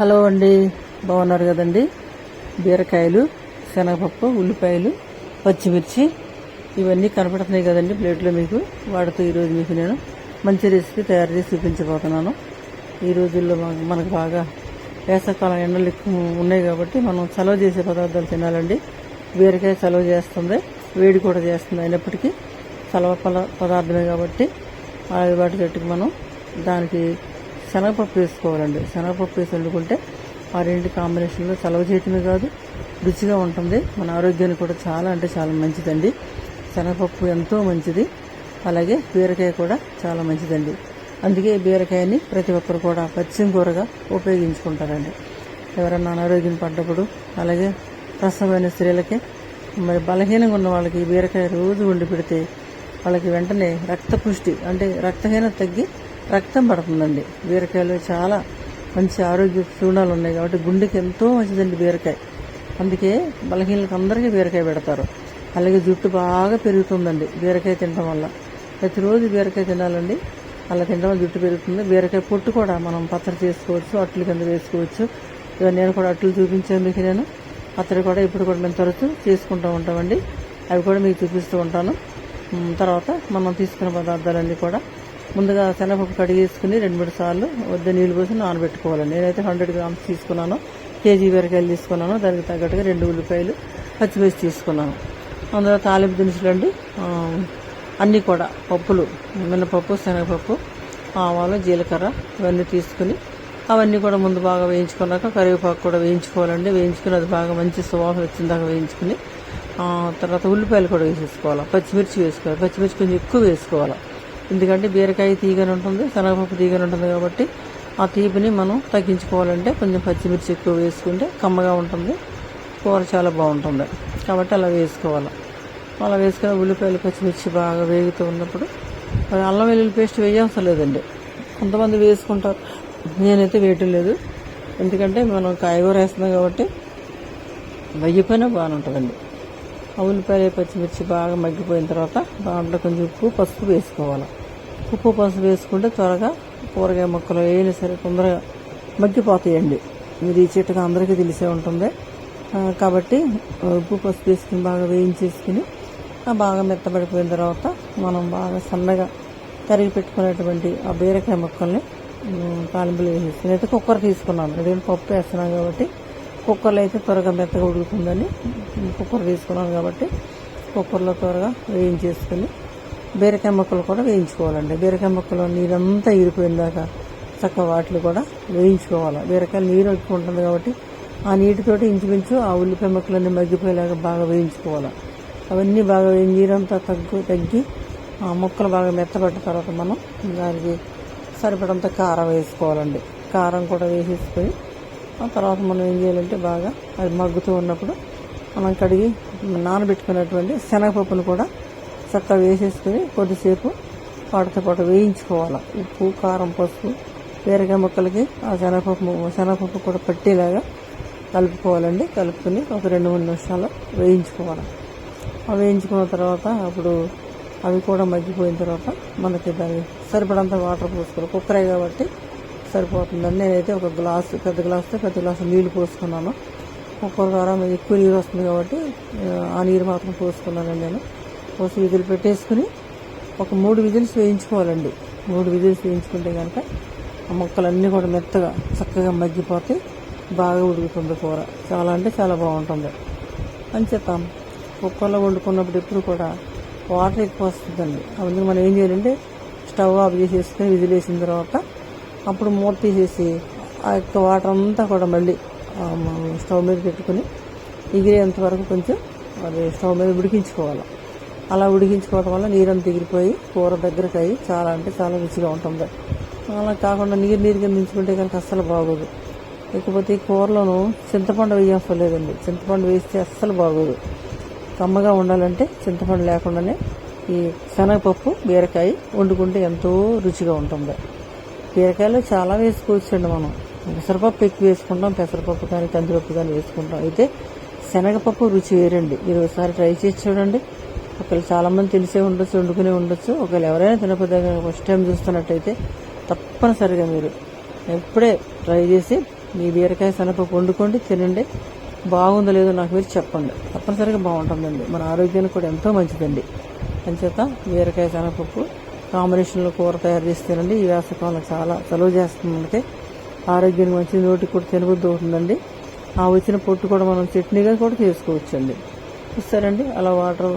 Hello అండి. బాగున్నారు కదండి. బీరకాయలు శనగపప్పు ఉల్లిపాయలు పచ్చిమిర్చి ఇవన్నీ కనపడుతున్నాయి కదండి ప్లేట్లో మీకు. వాటితో ఈరోజు మీకు నేను మంచి రెసిపీ తయారు చేసి చూపించబోతున్నాను. ఈ రోజుల్లో మనకు బాగా వేసవకాలం ఎండలు ఎక్కువ ఉన్నాయి కాబట్టి మనం చలవ చేసే పదార్థాలు తినాలండి. బీరకాయ చలవ చేస్తుంది వేడి కూడా చేస్తుంది అయినప్పటికీ చలవ పల- పదార్థమే కాబట్టి ఆ వాటి చెట్టుకు మనం దానికి శనగపప్పు వేసుకోవాలండి. శనగపప్పు వేసి వండుకుంటే ఆ రెండు కాంబినేషన్లో చలవ చేయటమే కాదు రుచిగా ఉంటుంది. మన ఆరోగ్యానికి కూడా చాలా అంటే చాలా మంచిదండి. శనగపప్పు ఎంతో మంచిది. అలాగే బీరకాయ కూడా చాలా మంచిదండి. అందుకే బీరకాయని ప్రతి ఒక్కరు కూడా పచ్చిమ కూరగా ఉపయోగించుకుంటారండి. ఎవరన్నా అనారోగ్యం పడ్డప్పుడు అలాగే ప్రసవమైన స్త్రీలకి మరి బలహీనంగా ఉన్న వాళ్ళకి బీరకాయ రోజు వండి పెడితే వాళ్ళకి వెంటనే రక్త పుష్టి అంటే రక్తహీనత తగ్గి రక్తం పడుతుందండి. బీరకాయలో చాలా మంచి ఆరోగ్య చూడాలు ఉన్నాయి కాబట్టి గుండెకి ఎంతో మంచిదండి బీరకాయ. అందుకే బలహీనలకు అందరికీ బీరకాయ పెడతారు. అలాగే జుట్టు బాగా పెరుగుతుందండి బీరకాయ తినడం వల్ల. ప్రతిరోజు బీరకాయ తినాలండి. అలా తినడం వల్ల జుట్టు పెరుగుతుంది. బీరకాయ పొట్టు కూడా మనం పచ్చడి చేసుకోవచ్చు అట్లు కింద వేసుకోవచ్చు. ఇవన్నీ నేను కూడా అట్లు చూపించాను మీకు నేను పచ్చడి కూడా ఇప్పుడు కూడా మేము తరచూ చేసుకుంటూ ఉంటామండి. అవి కూడా మీకు చూపిస్తూ ఉంటాను. తర్వాత మనం తీసుకున్న పదార్థాలన్నీ కూడా ముందుగా శనగపప్పు కడిగేసుకుని రెండు మూడు సార్లు వద్ద నీళ్ళు పోసి నానబెట్టుకోవాలి. నేనైతే హండ్రెడ్ గ్రామ్స్ తీసుకున్నాను. కేజీ బీరకాయలు తీసుకున్నాను. దానికి తగ్గట్టుగా రెండు ఉల్లిపాయలు పచ్చిమిర్చి తీసుకున్నాను. అందులో తాలింపు దినుసులు అండి అన్నీ కూడా పప్పులు మినపప్పు శనగపప్పు ఆవాలు జీలకర్ర ఇవన్నీ తీసుకుని అవన్నీ కూడా ముందు బాగా వేయించుకున్నాక కరివేపాకు కూడా వేయించుకోవాలండి. వేయించుకుని అది బాగా మంచి సువాసన వచ్చిందాక వేయించుకుని తర్వాత ఉల్లిపాయలు కూడా వేసేసుకోవాలి. పచ్చిమిర్చి వేసుకోవాలి. పచ్చిమిర్చి కొంచెం ఎక్కువ వేసుకోవాలి. ఎందుకంటే బీరకాయ తీగని ఉంటుంది శనగపప్పు తీగని ఉంటుంది కాబట్టి ఆ తీపిని మనం తగ్గించుకోవాలంటే కొంచెం పచ్చిమిర్చి ఎక్కువ వేసుకుంటే కమ్మగా ఉంటుంది కూర చాలా బాగుంటుంది. కాబట్టి అలా వేసుకోవాలి. అలా వేసుకుని ఉల్లిపాయలు పచ్చిమిర్చి బాగా వేగుతూ ఉన్నప్పుడు అల్లం వెల్లుల్లి పేస్ట్ వేయవసరం లేదండి. కొంతమంది వేసుకుంటారు. నేనైతే వేయటం లేదు. ఎందుకంటే మనం కాయగూర వేస్తున్నాం కాబట్టి వెయ్యిపోయినా బాగానే ఉంటుందండి ఆ ఉల్లిపాయలు పచ్చిమిర్చి బాగా మగ్గిపోయిన తర్వాత దాంట్లో కొంచెం ఉప్పు పసుపు వేసుకోవాలి. ఉప్పు పసుపు వేసుకుంటే త్వరగా కూరగాయ ముక్కలు ఏమైనా సరే తొందరగా మగ్గిపోతాయండి. ఇది చిట్టగా చెట్టుగా అందరికీ తెలిసే ఉంటుంది. కాబట్టి ఉప్పు పసుపు వేసుకుని బాగా వేయించేసుకుని బాగా మెత్తబడిపోయిన తర్వాత మనం బాగా సన్నగా తరిగి పెట్టుకునేటువంటి ఆ బీరకాయ ముక్కల్ని తాలింపులు వేసేసుకుని అయితే కుక్కర్ తీసుకున్నాను. ఎందుకంటే పప్పు వేస్తున్నాను కాబట్టి కుక్కర్లో అయితే త్వరగా మెత్తగా ఉడుకుతుందని కుక్కర్ తీసుకున్నాను కాబట్టి కుక్కర్లో త్వరగా వేయించేసుకుని బీరకాయ ముక్కలు కూడా వేయించుకోవాలండి. బీరకాయ ముక్కలు నీరంతా ఇరిపోయిందాక చక్క వాటిని కూడా వేయించుకోవాలి. బీరకాయ నీరు ఎక్కువ ఉంటుంది కాబట్టి ఆ నీటితోటి ఇంచుమించు ఆ ఉల్లిపాయ ముక్కలన్నీ మగ్గిపోయేలాగా బాగా వేయించుకోవాలి. అవన్నీ బాగా నీరంతా తగ్గు తగ్గి ఆ ముక్కలు బాగా మెత్తబడ్డ తర్వాత మనం దానికి సరిపడంత కారం వేసుకోవాలండి. కారం కూడా వేసేసుకొని ఆ తర్వాత మనం ఏం చేయాలంటే బాగా అది మగ్గుతూ ఉన్నప్పుడు మనం కడిగి నానబెట్టుకున్నటువంటి శనగపప్పును కూడా చక్కగా వేసేసుకుని కొద్దిసేపు వాటితో పాటు వేయించుకోవాలి. ఉప్పు కారం పసుపు బీరకాయ ముక్కలకి ఆ శనగపప్పు శనగపప్పు కూడా పట్టేలాగా కలుపుకోవాలండి. కలుపుకొని ఒక రెండు మూడు నిమిషాలు వేయించుకోవాలి. అవి వేయించుకున్న తర్వాత అప్పుడు అవి కూడా మగ్గిపోయిన తర్వాత మనకి దాన్ని సరిపడంత వాటర్ పోసుకోవాలి. కుక్కరే కాబట్టి సరిపోతుందండి. నేనైతే ఒక గ్లాసు పెద్ద గ్లాసుతో పెద్ద గ్లాసు నీళ్ళు పోసుకున్నాను. కుక్కర్ ద్వారా ఎక్కువ నీరు వస్తుంది కాబట్టి ఆ, ఆ నీరు మాత్రం పోసుకున్నానండి నేను. కోసం విధులు పెట్టేసుకుని ఒక మూడు విజిల్స్ వేయించుకోవాలండి. మూడు విజిల్స్ వేయించుకుంటే కనుక ఆ ముక్కలన్నీ కూడా మెత్తగా చక్కగా మగ్గిపోతే బాగా ఉడుకుతుంది కూర. చాలా అంటే చాలా బాగుంటుంది. అని చెప్పాం. కుక్కర్లో వండుకున్నప్పుడు ఎప్పుడు కూడా వాటర్ ఎక్కువ వస్తుందండి. అందుకు మనం ఏం చేయాలంటే స్టవ్ ఆఫ్ చేసేసుకుని విజిల్ వేసిన తర్వాత అప్పుడు మూత తీసేసి ఆ యొక్క వాటర్ అంతా కూడా మళ్ళీ స్టవ్ మీద పెట్టుకుని ఎగిరేంత వరకు కొంచెం అది స్టవ్ మీద ఉడికించుకోవాలి. అలా ఉడికించుకోవడం వల్ల నీరంతా దిగిరిపోయి కూర దగ్గరకు అయ్యి చాలా అంటే చాలా రుచిగా ఉంటుంది. అలా కాకుండా నీరు నీరుగా మించుకుంటే దించుకుంటే కనుక అస్సలు బాగోదు. ఇకపోతే ఈ కూరలోను చింతపండు వేయలేదండి చింతపండు వేస్తే అస్సలు బాగోదు. కమ్మగా ఉండాలంటే చింతపండు లేకుండానే ఈ శనగపప్పు బీరకాయ వండుకుంటే ఎంతో రుచిగా ఉంటుంది. బీరకాయలో చాలా వేసుకోవచ్చండి మనం. పెసరపప్పు ఎక్కువ వేసుకుంటాం పెసరపప్పు కానీ కందిపప్పు కానీ వేసుకుంటాం. అయితే శనగపప్పు రుచి వేరండి. మీరు ఒకసారి ట్రై చేసి చూడండి. ఒకవేళ చాలామంది తెలిసే ఉండొచ్చు వండుకునే ఉండొచ్చు. ఒకవేళ ఎవరైనా తినకపోతే ఫస్ట్ టైం చూస్తున్నట్టయితే తప్పనిసరిగా మీరు ఎప్పుడే ట్రై చేసి మీ బీరకాయ శనగపప్పు వండుకోండి తినండి. బాగుందో లేదో నాకు మీరు చెప్పండి. తప్పనిసరిగా బాగుంటుందండి. మన ఆరోగ్యానికి కూడా ఎంతో మంచిదండి. అంచేత బీరకాయ శనగపప్పు కాంబినేషన్లో కూర తయారు చేస్తేనండి ఈ వేసవకాలంలో చాలా చలువ చేస్తుందంటే ఆరోగ్యానికి మంచిది నోటికి కూడా తినబుద్ధి అవుతుందండి. ఆ వచ్చిన పొట్టు కూడా మనం చట్నీగా కూడా చేసుకోవచ్చండి. చూస్తారండి. అలా వాటర్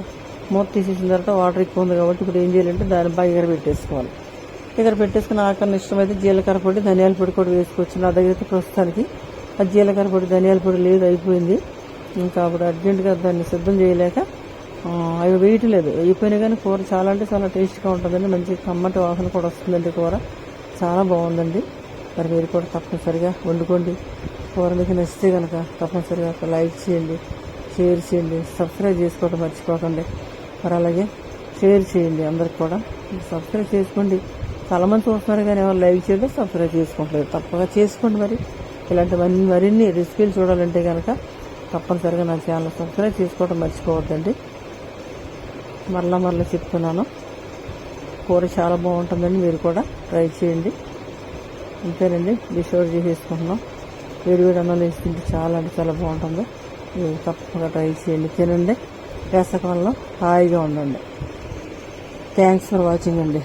మూత తీసేసిన తర్వాత వాటర్ ఎక్కువ ఉంది కాబట్టి ఇప్పుడు ఏం చేయాలంటే దాన్ని బాగా ఎగర పెట్టేసుకోవాలి ఎగర పెట్టేసుకుని ఆకరణ ఇష్టమైతే జీలకర్ర పొడి ధనియాల పొడి కూడా వేసుకోవచ్చు. నా దగ్గర అయితే ప్రస్తుతానికి ఆ జీలకర్ర పొడి ధనియాల పొడి లేదు అయిపోయింది. ఇంకా అప్పుడు అర్జెంటుగా దాన్ని సిద్ధం చేయలేక అవి వేయటం లేదు. అయిపోయినా కానీ కూర చాలా అంటే చాలా టేస్ట్గా ఉంటుందండి. మంచి కమ్మటి వాసన కూడా వస్తుందండి కూర. చాలా బాగుందండి. మరి మీరు కూడా తప్పనిసరిగా వండుకోండి. కూర మీకు నచ్చితే కనుక తప్పనిసరిగా లైక్ చేయండి షేర్ చేయండి సబ్స్క్రైబ్ చేసుకోవడం మర్చిపోకండి. మరి అలాగే షేర్ చేయండి అందరికి కూడా. సబ్స్క్రైబ్ చేసుకోండి. చాలా మంది చూస్తున్నారు కానీ ఎవరు లైవ్ చేయడం సబ్స్క్రైబ్ చేసుకోవట్లేదు. తప్పగా చేసుకోండి మరి. ఇలాంటి మరిన్ని రెసిపీలు చూడాలంటే కనుక తప్పనిసరిగా నా ఛానల్ సబ్స్క్రైబ్ చేసుకోవడం మర్చిపోవద్దండి. మరలా మరలా చెప్తున్నాను. కూర చాలా బాగుంటుందండి మీరు కూడా ట్రై చేయండి. అంతేనండి. డిషోర్ చేసేసుకుంటున్నాం. వేడి వేడి అన్నం వేసుకుంటే చాలా అంటే చాలా బాగుంటుంది. మీరు తప్పకుండా ట్రై చేయండి. తినండి. രാസവളം സഹായിക്കുന്നുണ്ട് താങ്ക്സ് ഫോർ വാച്ചിങ് ഉണ്ട്.